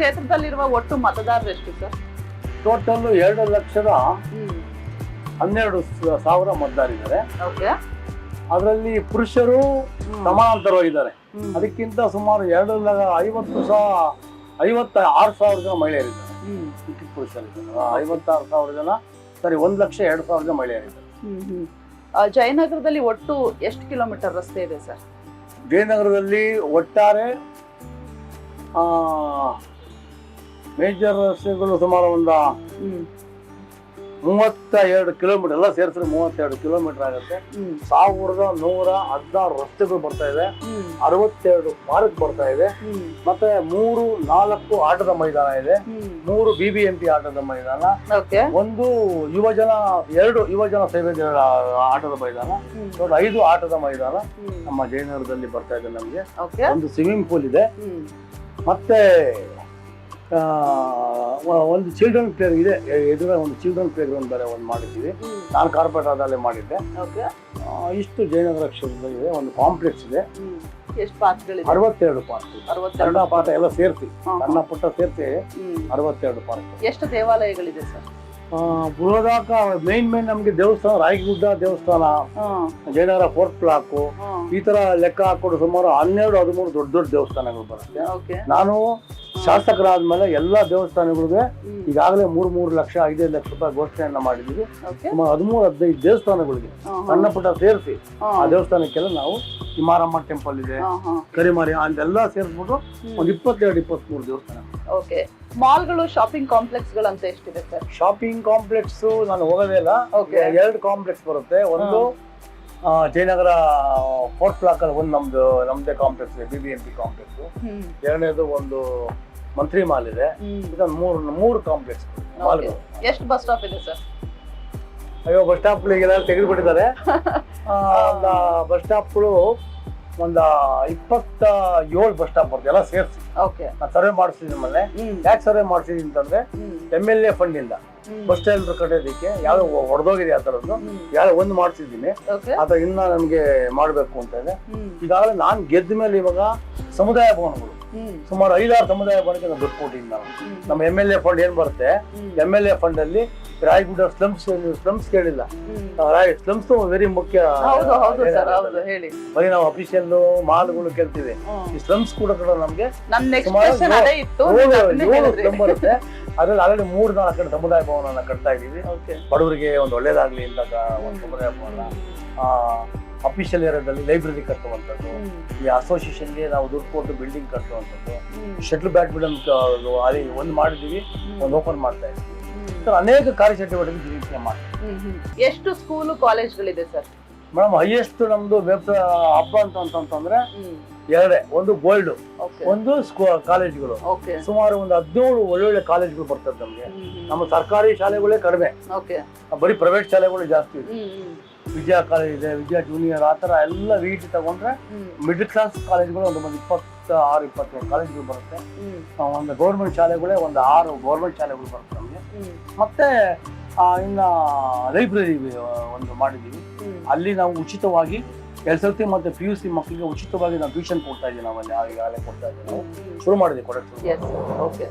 ಕ್ಷೇತ್ರದಲ್ಲಿರುವ ಒಟ್ಟು ಮತದಾರರು ಎಷ್ಟು ಸರ್? ಟೋಟಲ್ ಎರಡು ಲಕ್ಷದ ಹನ್ನೆರಡು ಸಾವಿರ ಮತದಾರಿದ್ದಾರೆ. ಓಕೆ. ಅದರಲ್ಲಿ ಪುರುಷರು ಸಮಾನಾಂತರವಾಗಿದ್ದಾರೆ. ಇದ್ದಾರೆ ಅದಕ್ಕಿಂತ ಸುಮಾರು ಎರಡು ಐವತ್ತು ಸಾವಿರ ಐವತ್ತ ಆರು ಸಾವಿರ ಜನ ಮಹಿಳೆಯರಿದ್ದಾರೆ. ಪುರುಷರಿದ್ದಾರೆ. ಐವತ್ತಾರು ಸಾವಿರ ಜನ ಸರಿ ಒಂದು ಲಕ್ಷ ಎರಡು ಸಾವಿರ ಜನ ಮಹಿಳೆಯರಿದ್ದಾರೆ. ಜಯನಗರದಲ್ಲಿ ಒಟ್ಟು ಎಷ್ಟು ಕಿಲೋಮೀಟರ್ ರಸ್ತೆ ಇದೆ ಸರ್? ಜಯನಗರದಲ್ಲಿ ಒಟ್ಟಾರೆ ಮೇಜರ್ ರಸ್ತೆಗಳು ಸುಮಾರು ಒಂದು ಮೂವತ್ತ ಎರಡು ಕಿಲೋಮೀಟರ್ ಎಲ್ಲ ಸೇರಿಸಿದ್ರೆ ಮೂವತ್ತೆರಡು ಕಿಲೋಮೀಟರ್ ಆಗುತ್ತೆ. ಸಾವಿರದ ನೂರ ಹದಿನಾರು ರಸ್ತೆಗಳು ಬರ್ತಾ ಇದೆ. ಅರವತ್ತೆರಡು ಪಾರ್ಕ್ ಬರ್ತಾ ಇದೆ. ಮತ್ತೆ ಮೂರು ನಾಲ್ಕು ಆಟದ ಮೈದಾನ ಇದೆ. ಮೂರು ಬಿ ಬಿ ಎಂ ಪಿ ಆಟದ ಮೈದಾನ. ಒಂದು ಯುವಜನ ಎರಡು ಯುವಜನ ಸೇವೆ ಆಟದ ಮೈದಾನ. ಒಂದು ಐದು ಆಟದ ಮೈದಾನ. ನಮ್ಮ ಜಯನಗರದಲ್ಲಿ ಬರ್ತಾ ಇದೆ ನಮಗೆ. ಒಂದು ಸ್ವಿಮ್ಮಿಂಗ್ ಪೂಲ್ ಇದೆ. ಮತ್ತೆ ಒಂದು ಚಿಲ್ಡ್ರನ್ ಪ್ಲೇ ಇದೆ. ಎದುರ ಒಂದು ಚಿಲ್ಡ್ರನ್ ಪ್ಲೇ ಗ್ರೌಂಡ್ ಬೇರೆ ಒಂದು ಮಾಡಿದ್ದೀವಿ. ನಾನು ಕಾರ್ಪೊರೇಟ್ ಆದಲ್ಲೇ ಮಾಡಿದ್ದೆ. ಓಕೆ. ಇಷ್ಟು ಜಯನಗರ ಕ್ಷೇತ್ರದಲ್ಲಿ ಇದೆ. ಒಂದು ಕಾಂಪ್ಲೆಕ್ಸ್ ಇದೆ. ಎಷ್ಟು ಪಾರ್ಕ್ಗಳಿದೆ ಅರವತ್ತೆರಡು ಪಾರ್ಕ್ ಅರವತ್ತೆರಡು ಪಾಠ ಎಲ್ಲ ಸೇರ್ತಿ. ಸಣ್ಣ ಪುಟ್ಟ ಸೇರ್ತಿ ಅರವತ್ತೆರಡು ಪಾರ್ಕ್ ಎಷ್ಟು ದೇವಾಲಯಗಳಿದೆ ಸರ್? ಬುಡದಾಕ ಮೇನ್ ಮೇನ್ ನಮಗೆ ದೇವಸ್ಥಾನ ರಾಯಗುಡ್ಡ ದೇವಸ್ಥಾನ ಜಯನಗರ ಫೋರ್ಟ್ ಬ್ಲಾಕು ಈ ತರ ಲೆಕ್ಕ ಹಾಕೊಂಡು ಸುಮಾರು ಹನ್ನೆರಡು ಹದಿಮೂರು ದೊಡ್ಡ ದೊಡ್ಡ ದೇವಸ್ಥಾನಗಳು ಬರುತ್ತೆ. ಓಕೆ. ನಾನು ಶಾಸಕರಾದ್ಮೇಲೆ ಎಲ್ಲಾ ದೇವಸ್ಥಾನಗಳಿಗೆ ಈಗಾಗಲೇ ಮೂರ್ ಮೂರು ಲಕ್ಷ ಐದೈದು ಲಕ್ಷ ರೂಪಾಯಿ ಘೋಷಣೆಯನ್ನ ಮಾಡಿದ್ವಿ. ಸುಮಾರು ಹದಿಮೂರು ಹದಿನೈದು ದೇವಸ್ಥಾನಗಳಿಗೆ. ಸಣ್ಣ ಪುಟ್ಟ ಸೇರಿಸಿ. ಆ ದೇವಸ್ಥಾನಕ್ಕೆಲ್ಲ ನಾವು ಈ ಮಾರಮ್ಮ ಟೆಂಪಲ್ ಇದೆ ಕರಿಮಾರಿ ಅಲ್ಲೆಲ್ಲ ಸೇರಿಸ್ಬಿಟ್ಟು ಒಂದು ಇಪ್ಪತ್ತೆರಡು ಇಪ್ಪತ್ಮೂರು ದೇವಸ್ಥಾನ. ಓಕೆ. ಮಾಲ್ಗಳು ಶಾಪಿಂಗ್ ಕಾಂಪ್ಲೆಕ್ಸ್ ಗಳಂತ ಎಷ್ಟಿದೆ ಸರ್? ಶಾಪಿಂಗ್ ಕಾಂಪ್ಲೆಕ್ಸ್ ನಾನು ಹೋಗೋದೇ ಇಲ್ಲ. ಎರಡು ಕಾಂಪ್ಲೆಕ್ಸ್ ಬರುತ್ತೆ. ಒಂದು ಜಯನಗರ ಫೋರ್ತ್ ಬ್ಲಾಕ್ ಅಲ್ಲಿ ಒಂದು ನಮ್ದು ನಮ್ದೇ ಕಾಂಪ್ಲೆಕ್ಸ್ ಇದೆ B B M P complex ಎರಡನೇದು ಒಂದು ಮಂತ್ರಿ ಮಾಲ್ ಇದೆ. ಇದೊಂದು ಮೂರು ಮೂರು ಕಾಂಪ್ಲೆಕ್ಸ್ ಮಾಲ್ಗಳು ಎಷ್ಟು ಬಸ್ ಸ್ಟಾಪ್ ಇದೆ ಸರ್ ಅಯ್ಯೋ ಬಸ್ ಸ್ಟಾಪ್ಗಳಿಗೆಲ್ಲ ತೆಗೆದುಬಿಟ್ಟಿದ್ದಾರೆ. ಬಸ್ ಸ್ಟಾಪ್ಗಳು ಒಂದು ಇಪ್ಪತ್ತ ಏಳು ಬಸ್ ಸ್ಟಾಪ್ ಬರ್ತದೆ ಎಲ್ಲ ಸೇರಿಸಿ. ಓಕೆ ನಾನು ಸರ್ವೆ ಮಾಡಿಸಿದ್ದೀನಿ ನಮ್ಮಲ್ಲೇ. ಹ್ಮ್. ಯಾಕೆ ಸರ್ವೆ ಮಾಡಿಸಿದ್ದೀನಿ ಅಂತಂದ್ರೆ ಎಂ ಎಲ್ ಎ ಫಂಡಿಂದ ಇಂದ. ಬಸ್ ಸ್ಟ್ಯಾಂಡ್ ಕಟ್ಟೋದಕ್ಕೆ ಯಾವ್ದೋ ಹೊಡೆದೋಗಿದೆ ಆ ಥರದ್ದು. ಯಾರು ಒಂದು ಮಾಡಿಸಿದ್ದೀನಿ. ಓಕೆ ಆತ ಇನ್ನ ನಮಗೆ ಮಾಡಬೇಕು ಅಂತ ಇದೆ. ಈಗಾಗಲೇ ನಾನು ಗೆದ್ದ ಮೇಲೆ ಇವಾಗ ಸಮುದಾಯ ಭವನಗಳು. ಸುಮಾರು ಐದಾರು ಸಮುದಾಯ ಭವನಕ್ಕೆ ನಾವು ದುಡ್ಡು ಕೊಟ್ಟಿದ್ದೀವಿ ನಾವು. ನಮ್ಮ ಎಂ ಎಲ್ ಎ ಫಂಡ್ ಏನ್ ಬರುತ್ತೆ? ಎಂ ಎಲ್ ಎ ಫಂಡ್ ಅಲ್ಲಿ ರಾಯಗುಡ್ಡ ಸ್ಲಮ್ಸ್ ಸ್ಲಮ್ಸ್ ಕೇಳಿಲ್ಲ. ರಾಯ್ ಸ್ಲಮ್ಸ್ ವೆರಿ ಮುಖ್ಯ ಬರೀ ನಾವು ಅಫಿಷಿಯಲ್ ಮಾಲ್ಗಳು ಕೇಳ್ತೀವಿ. ಈ ಸ್ಲಮ್ಸ್ ಕೂಡ ಕೂಡ ನಮ್ಗೆ. ಬರುತ್ತೆ. ಅದ್ರಲ್ಲಿ ಆಲ್ರೆಡಿ ಮೂರ್ ನಾಲ್ಕು ಕಡೆ ಸಮುದಾಯ ಭವನ ಕಟ್ತಾ ಇದೀವಿ ಬಡವರಿಗೆ ಒಂದು ಒಳ್ಳೇದಾಗ್ಲಿ ಅಂತ ಒಂದು ಸಮುದಾಯ ಭವನ ಅಫಿಷಿಯಲ್ ಏರಿಯಾದಲ್ಲಿ ಲೈಬ್ರರಿ ಕಟ್ಟುವಂಥದ್ದು ಈ ಅಸೋಸಿಯೇಷನ್ಗೆ ನಾವು ದುಡ್ಡು ಕೊಟ್ಟು ಬಿಲ್ಡಿಂಗ್ ಕಟ್ಟುವಂಥದ್ದು. ಶಟ್ಲ್ ಬ್ಯಾಡ್ಮಿಂಟನ್ ಅಲ್ಲಿ ಒಂದು ಮಾಡಿದೀವಿ ಒಂದು ಓಪನ್ ಮಾಡ್ತಾ ಇದ್ದೀವಿ. ಸರ್ ಅನೇಕ ಕಾರ್ಯಚಟುವಟಿಕೆ ಜೀವಿಕೆ ಮಾಡ್ತೀವಿ. ಎಷ್ಟು ಸ್ಕೂಲು ಕಾಲೇಜ್ಗಳಿದೆ ಸರ್? ಮೇಡಮ್ ಹೈಯೆಸ್ಟ್ ನಮ್ದು ವೆಬ್ ಹಬ್ಬ ಅಂತ ಅಂತಂತಂದ್ರೆ ಹ್ಮ್. ಎರಡೇ ಒಂದು ಗೋಲ್ಡ್ ಒಂದು ಕಾಲೇಜ್ಗಳು. ಸುಮಾರು ಒಂದು ಹದಿನೇಳು ಒಳ್ಳೊಳ್ಳೆ ಕಾಲೇಜ್ಗಳು ಬರ್ತದೆ ನಮಗೆ. ನಮ್ಮ ಸರ್ಕಾರಿ ಶಾಲೆಗಳೇ ಕಡಿಮೆ. ಬರೀ ಪ್ರೈವೇಟ್ ಶಾಲೆಗಳು ಜಾಸ್ತಿ ಇದೆ. ವಿದ್ಯಾ ಕಾಲೇಜ್ ಇದೆ ವಿದ್ಯಾ ಜೂನಿಯರ್ ಆ ಥರ ಎಲ್ಲ ವಿ ಟಿ ತಗೊಂಡ್ರೆ ಮಿಡ್ಲ್ ಕ್ಲಾಸ್ ಕಾಲೇಜ್ಗಳು ಒಂದು ಒಂದು ಇಪ್ಪತ್ತ ಆರು ಇಪ್ಪತ್ತೇಳು ಕಾಲೇಜ್ಗಳು ಬರುತ್ತೆ. ಒಂದು ಗೌರ್ಮೆಂಟ್ ಶಾಲೆಗಳೇ ಒಂದು ಆರು ಗೌರ್ಮೆಂಟ್ ಶಾಲೆಗಳು ಬರುತ್ತೆ ನಮಗೆ. ಮತ್ತೆ ಇನ್ನು ಇನ್ನ ಲೈಬ್ರರಿ ಒಂದು ಮಾಡಿದ್ದೀವಿ ಅಲ್ಲಿ ನಾವು ಉಚಿತವಾಗಿ ಎಸ್ ಎಲ್ ಸಿ ಮತ್ತು ಪಿ ಯು ಸಿ ಮಕ್ಕಳಿಗೆ ಉಚಿತವಾಗಿ ನಾವು ಟ್ಯೂಷನ್ ಕೊಡ್ತಾ ಇದ್ದೀವಿ ನಾವಲ್ಲಿ ಈಗಾಗಲೇ ಕೊಡ್ತಾ ಇದ್ದೀವಿ. ನಾವು ಶುರು ಮಾಡಿದ್ವಿ ಕೊಡಕ್ಕೆ ಓಕೆ